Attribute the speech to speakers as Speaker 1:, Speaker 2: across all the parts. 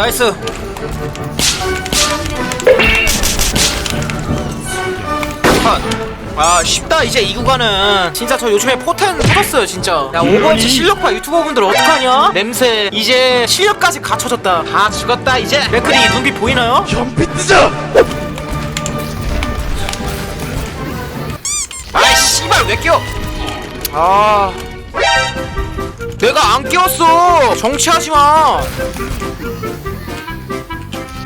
Speaker 1: 나이스. 컷. 아 쉽다. 이제 이 구간은. 진짜 저 요즘에 포텐 터졌어요 진짜. 야 오버워치 실력파 유튜버분들 어떡하냐? 냄새. 이제 실력까지 갖춰졌다. 다 죽었다 이제. 맥크리 눈빛 보이나요?
Speaker 2: 현빛 뜨자!
Speaker 1: 아이 씨발 왜 껴? 아. 내가 안 끼웠어. 정치하지 마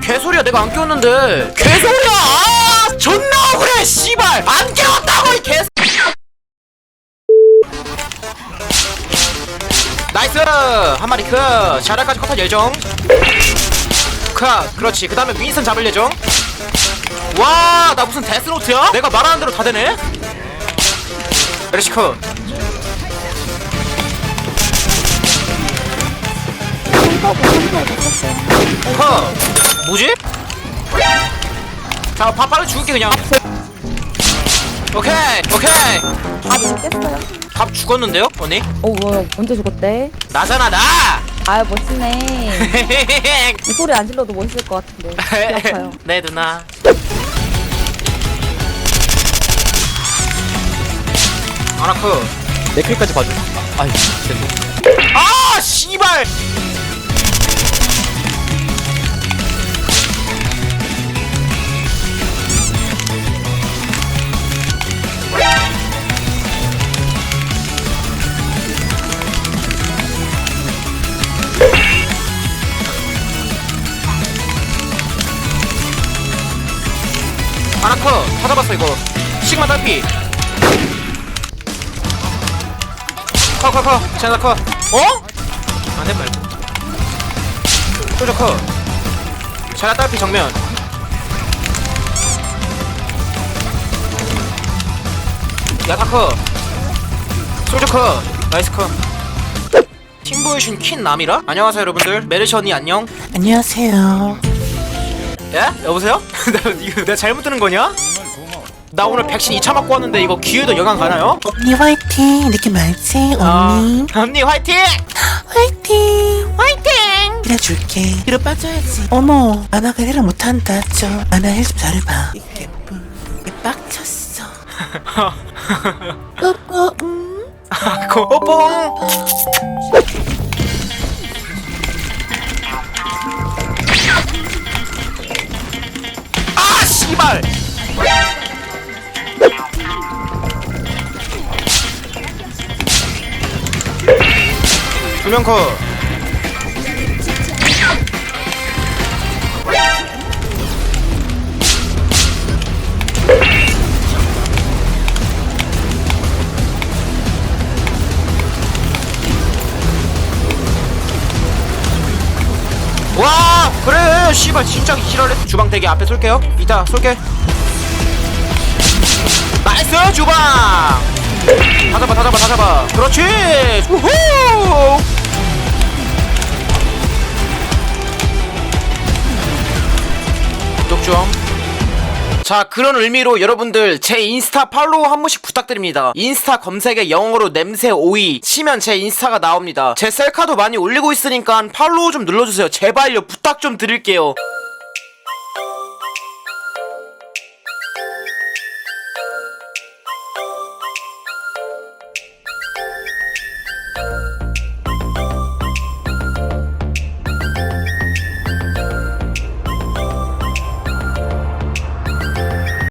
Speaker 1: 개소리야 내가 안 끼웠는데. 개소리야! 아 존나 억울해 씨발. 안 끼웠다고 이 개. 나이스! 한 마리 크. 자리까지 컷할 예정. 컷 그렇지. 그 다음에 윈선 잡을 예정. 와 나 무슨 데스노트야? 내가 말하는 대로 다 되네? 메르시컷 컷 뭐지? 자, 밥 빨리 죽을게 그냥. 오케이, 오케이.
Speaker 3: 아, 뭐 깼어요?
Speaker 1: 밥 죽었는데요, 언니?
Speaker 3: 어, 뭐야, 언제 죽었대?
Speaker 1: 나잖아, 나.
Speaker 3: 아, 멋지네. 이 소리 안 질러도 멋있을 것 같은데. 기억해요.
Speaker 1: 네 누나. 아나크.
Speaker 2: 네클까지 봐줘. 아이, 됐네.
Speaker 1: 아, 씨발. 아나커 찾아봤어 이거. 시그마 딸피. 커커커. 제나 커. 어? 안돼 말고 소저 커 제나 딸피 정면. 야타 커. 소저 커. 나이스 커. 팀보이신 킨 남이라? 안녕하세요 여러분들. 언니 안녕.
Speaker 4: 안녕하세요.
Speaker 1: 예? 여보세요? 나 이거 내가 잘못 들은 거냐? 나 오늘 백신 2차 맞고 왔는데 이거 귀에도 영향 가나요?
Speaker 4: 언니 화이팅 이렇게 말지
Speaker 1: 아,
Speaker 4: 언니
Speaker 1: 언니 화이팅!
Speaker 4: 화이팅
Speaker 1: 화이팅!
Speaker 4: 이래줄게 뒤로 빠져야지 어머 아나가 일을 못한다 좀 아나 힐좀 잘해봐 이게 뿔에 빡쳤어 뽀뽀 음
Speaker 1: 고뽕! 두명 컷. 와 그래 씨발 진짜 지랄해. 주방 대기 앞에 쏠게요. 이따 쏠게. 나이스 주방! 다 잡아 다 잡아 다 잡아. 그렇지! 우후 구독 좀자 그런 의미로 여러분들 제 인스타 팔로우 한 번씩 부탁드립니다. 인스타 검색에 영어로 냄새 오이 치면 제 인스타가 나옵니다. 제 셀카도 많이 올리고 있으니까 팔로우 좀 눌러주세요. 제발요. 부탁 좀 드릴게요